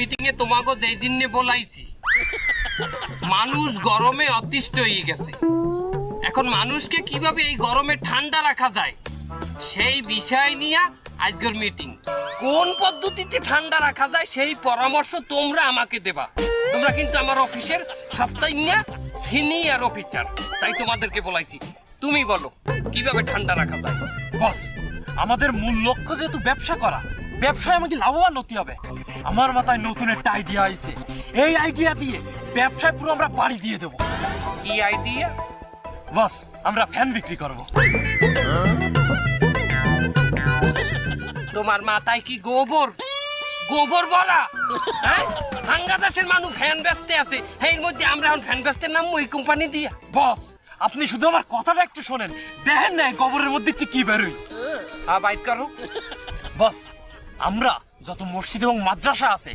Meeting তোমাকে যেই বলাইছি। মানুষ গরমে অতিষ্ঠ হয়ে গেছে। এখন মানুষকে কীভাবে এই গরমে ঠান্ডা রাখা যায়, সেই বিষয় নিয়ে আজকের মিটিং কোন পদ্ধতিতে ঠান্ডা রাখা যায়, সেই পরামর্শ তোমরা আমাকে দেবা। তোমরা কিন্তু আমার অফিসের সপ্তাহে সিনিয়র অফিসার তাই তোমাদেরকে বলাইছি। তুমি বলো, কীভাবে ঠান্ডা রাখা যায়? বস, আমাদের মূল লক্ষ্য যেহেতু ব্যবসা করা ব্যবসায় আমাকে লাভবান হতে হবে। আমার মাথায় নতুন একটা আইডিয়া আইছে। এই আইডিয়া দিয়ে ব্যবসায় পুরো আমরা বাড়ি দিয়ে দেবো। কি আইডিয়া বস আমরা ফ্যান বিক্রি করব। তোমার মাথায় কি গোবর? গোবর বলা? হ্যাঁ? বাংলাদেশের মানুষ ফ্যান বেচতে আছে। এর মধ্যে আমরা এখন ফ্যান বেচতে নাম ওই কোম্পানি দিয়া। বস আপনি শুধু আমার কথাটা একটু শোনেন। দেখেন না গোবরের মধ্যে কি বেরোয়। হ্যাঁ বাইট করো। বস আমরা যত মসজিদ এবং মাদ্রাসা আছে